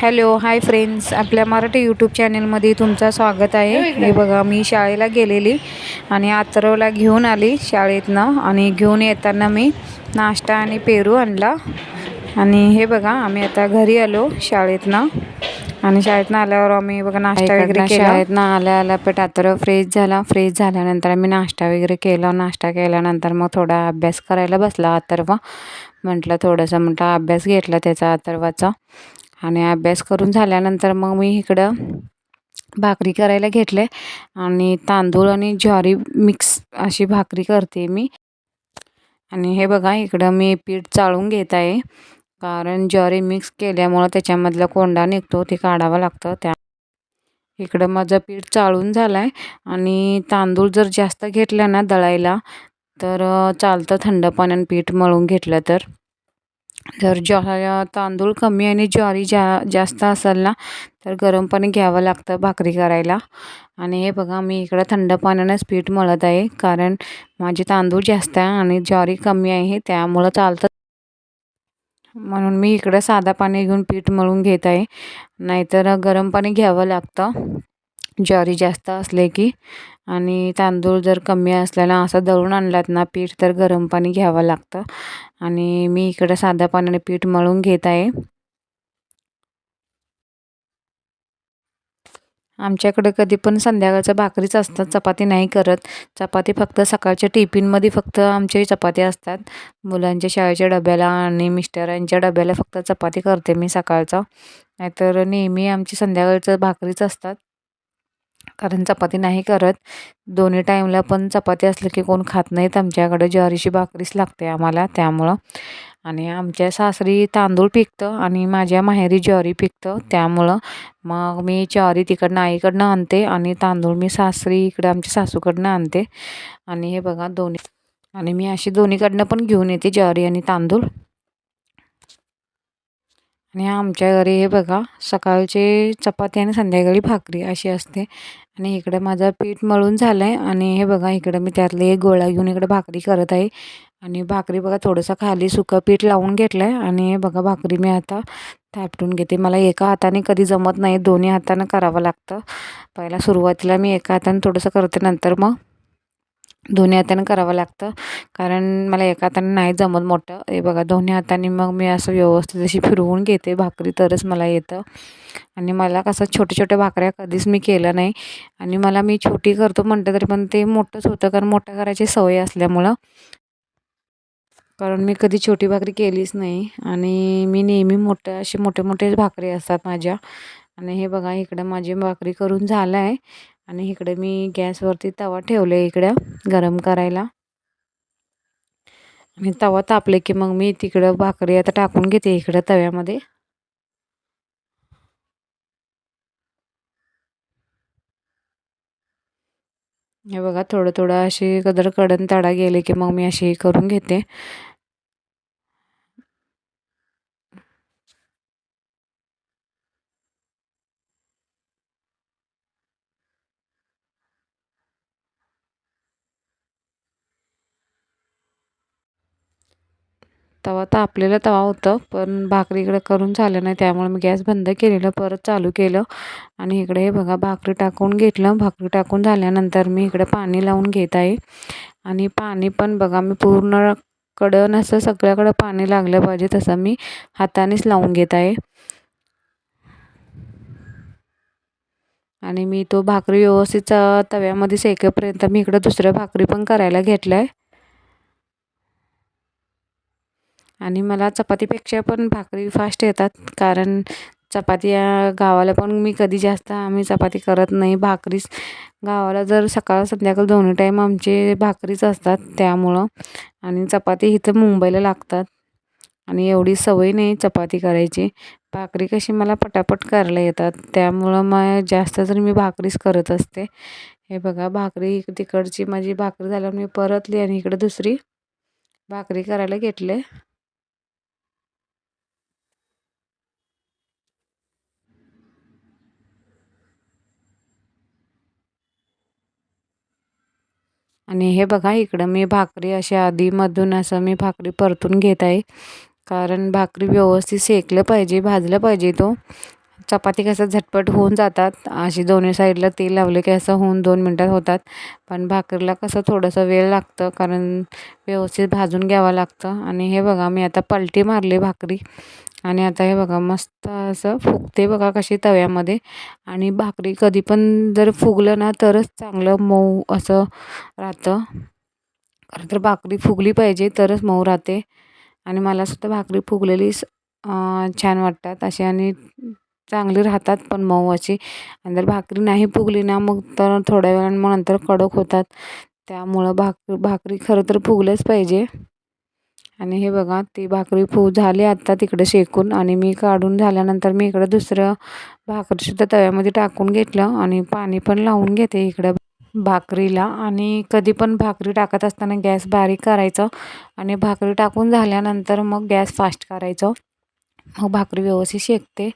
Hello hi friends. आपल्या Marathi YouTube चॅनलमध्ये तुमचं स्वागत आहे. हे बघा मी शाळेला गेलेली आणि आतरवला घेऊन आली शाळेतनं आणि घेऊन येताना मी नाश्ता आणि पेरू आणला. आणि हे बघा आम्ही आता घरी आलो शाळेतनं. आणि शाळेतनं आल्यावर आम्ही बघा नाश्ता वगैरे शाळेतनं आल्या आल्या पण आतरव फ्रेश झाला. फ्रेश झाल्यानंतर आम्ही नाश्ता वगैरे केला. नाश्ता केल्यानंतर मग थोडा अभ्यास करायला बसला अथर्व म्हटलं थोडंसं म्हटलं अभ्यास घेतला त्याचा अथर्वाचा आणि अभ्यास करून झाल्यानंतर मग मी इकडं भाकरी करायला घेतले. आणि तांदूळ आणि ज्वारी मिक्स अशी भाकरी करते मी. आणि हे बघा इकडं मी पीठ चाळून घेत आहे. कारण ज्वारी मिक्स केल्यामुळं त्याच्यामधला कोंडा निघतो ते काढावं लागतं. त्या इकडं माझं पीठ चाळून झालं आहे आणि तांदूळ जर जास्त घेतलं ना दळायला तर चालतं थंड पाण्यानं पीठ मळून घेतलं तर. जर ज्वा तांदूळ कमी आणि ज्वारी जा जास्त असेल ना तर गरम पाणी घ्यावं लागतं भाकरी करायला. आणि हे बघा मी इकडं थंड पाण्यानंच पीठ मळत आहे कारण माझे तांदूळ जास्त आहे आणि ज्वारी कमी आहे त्यामुळं चालतं. म्हणून मी इकडं साधा पाणी घेऊन पीठ मळून घेत आहे. नाहीतर गरम पाणी घ्यावं लागतं. ज्वारी जास्त असले की आणि तांदूळ जर कमी असल्यानं असं दळून आणलात ना पीठ तर गरम पाणी घ्यावं लागतं. आणि मी इकडं साध्या पाण्याने पीठ मळून घेत आहे. आमच्याकडे कधी पण संध्याकाळचं भाकरीच असतात चपाती नाही करत. चपाती फक्त सकाळच्या टिफिनमध्ये फक्त आमचे चपाती असतात. मुलांच्या शाळेच्या डब्याला आणि मिस्टरांच्या डब्याला फक्त चपाती करते मी सकाळचं. नाहीतर नेहमी आमची संध्याकाळचं भाकरीच असतात. कारण चपाती नाही करत. दोन्ही टाईमला पण चपाती असलं की कोण खात नाहीत आमच्याकडे. ज्वारीची भाकरीच लागते आम्हाला त्यामुळं. आणि आमच्या सासरी तांदूळ पिकतं आणि माझ्या माहेरी ज्वारी पिकतं त्यामुळं मग मी ज्वारी तिकडनं आईकडनं आणते आणि तांदूळ मी सासरी इकडं आमच्या सासूकडनं आणते. आणि हे बघा दोन्ही आणि मी अशी दोन्हीकडनं पण घेऊन येते ज्वारी आणि तांदूळ. आणि आमच्या घरी हे बघा सकाळचे चपाती आणि संध्याकाळी भाकरी अशी असते. आणि इकडं माझं पीठ मळून झालं आहे आणि हे बघा इकडं मी त्यातले एक गोळा घेऊन इकडं भाकरी करत आहे. आणि भाकरी बघा थोडंसं खाली सुकं पीठ लावून घेतलं आहे आणि हे बघा भाकरी मी आता थापटून घेते. मला एका हाताने कधी जमत नाही दोन्ही हातानं करावं लागतं. पहिला सुरुवातीला मी एका हाताने थोडंसं करते नंतर मग दोन्ही हाताने करावं लागतं. कारण मला एका हाताने नाही जमत मोठं. हे बघा दोन्ही हाताने मग मी असं व्यवस्थित अशी फिरवून घेते भाकरी तरच मला येतं. आणि मला कसं छोट्या छोट्या भाकऱ्या कधीच मी केलं नाही. आणि मला मी छोटी करतो म्हणतं तरी पण ते मोठंच होतं. कारण मोठं करायची सवय असल्यामुळं. कारण मी कधी छोटी भाकरी केलीच नाही. आणि मी नेहमी मोठं असे मोठे मोठे भाकरी असतात माझ्या. आणि हे बघा इकडं माझी भाकरी करून झालं आहे आणि इकडे मी गॅसवरती तवा ठेवले इकडं गरम करायला. आणि तवा तापले की मग मी तिकडं भाकरी आता टाकून घेते इकडं तव्यामध्ये. हे बघा थोडं थोडं अशी कदर कडन तडा गेले की मग मी अशी करून घेते. तवा तापलेला तवा होतं पण भाकरी इकडं करून झालं नाही त्यामुळे मी गॅस बंद केलेलं परत चालू केलं. आणि इकडे हे बघा भाकरी टाकून घेतलं. भाकरी टाकून झाल्यानंतर मी इकडे पाणी लावून घेत आहे. आणि पाणी पण बघा मी पूर्ण कडन असं सगळ्याकडं पाणी लागलं पाहिजे तसं मी हातानेच लावून घेत आहे. आणि मी तो भाकरी व्यवस्थित तव्यामध्ये सेकेपर्यंत मी इकडं दुसऱ्या भाकरी पण करायला घेतलं आहे आणि मला चपातीपेक्षा पण भाकरी फास्ट येतात. कारण चपाती या गावाला पण मी कधी जास्त आम्ही चपाती करत नाही. भाकरीच गावाला जर सकाळ संध्याकाळ दोन्ही टाईम आमचे भाकरीच असतात त्यामुळं. आणि चपाती इथं मुंबईला लागतात. आणि एवढी सवय नाही चपाती करायची. भाकरी कशी मला पटापट करायला येतात. त्यामुळं मग जास्त तर मी भाकरीच करत असते. हे बघा भाकरी तिकडची माझी भाकरी झाल्यावर मी परतली आणि इकडे दुसरी भाकरी करायला घेतले. आणि हे बघा इकडं मी भाकरी अशी आधीमधून असं मी भाकरी परतून घेत आहे. कारण भाकरी व्यवस्थित शेकलं पाहिजे भाजलं पाहिजे तो. चपाती कसं झटपट होऊन जातात. अशी दोन्ही साईडला तेल लावले की असं होऊन दोन मिनटात होतात. पण भाकरीला कसं थोडंसं वेळ लागतं कारण व्यवस्थित भाजून घ्यावं लागतं. आणि हे बघा मी आता पलटी मारली भाकरी. आणि आता हे बघा मस्त असं फुगते बघा कशी तव्यामध्ये. आणि भाकरी कधी पण जर फुगलं ना तरच चांगलं मऊ असं राहतं. खरं तर भाकरी फुगली पाहिजे तरच मऊ राहते. आणि मला सुद्धा भाकरी फुगलेली छान वाटतात अशी. आणि चांगली राहतात पण मऊ अशी. आणि जर भाकरी नाही फुगली ना मग तर थोड्या वेळानं मग नंतर कडक होतात. त्यामुळं भाक भाकरी खरं तर फुगलंच पाहिजे. आणि हे बघा ती भाकरी फू झाली आत्ता तिकडे शेकून आणि मी काढून झाल्यानंतर मी इकडं दुसरं भाकरीसुद्धा तव्यामध्ये टाकून घेतलं आणि पाणी पण लावून घेते इकडं भाकरीला. आणि कधी पण भाकरी टाकत असताना गॅस बारीक करायचं आणि भाकरी टाकून झाल्यानंतर मग गॅस फास्ट करायचं. मग भाकरी व्यवस्थित शेकते.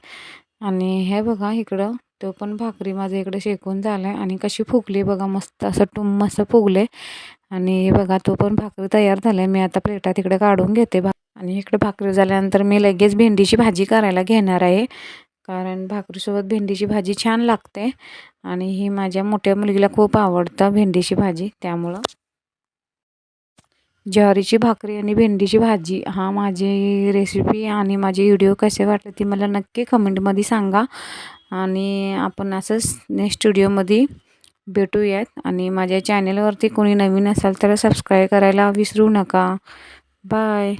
आणि हे बघा इकडं तो पण भाकरी माझं इकडे शेकून झाला आहे आणि कशी फुगली बघा मस्त असं टुम असं फुगले. आणि हे बघा तो पण भाकरी तयार झाला आहे मी आता प्लेटात इकडे काढून घेते भा आणि इकडे भाकरी झाल्यानंतर मी लगेच भेंडीची भाजी करायला घेणार आहे. कारण भाकरीसोबत भेंडीची भाजी छान लागते. आणि ही माझ्या मोठ्या मुलगीला खूप आवडतं भेंडीची भाजी त्यामुळं ज्वारीची भाकरी आणि भेंडीची भाजी. हा माझी रेसिपी आणि माझे व्हिडिओ कसे वाटले ती मला नक्की कमेंटमध्ये सांगा. आणि आपण असंच नेक्स्ट व्हिडिओमध्ये भेटूयात. आणि माझ्या चॅनलवरती कोणी नवीन असाल तर सबस्क्राईब करायला विसरू नका. बाय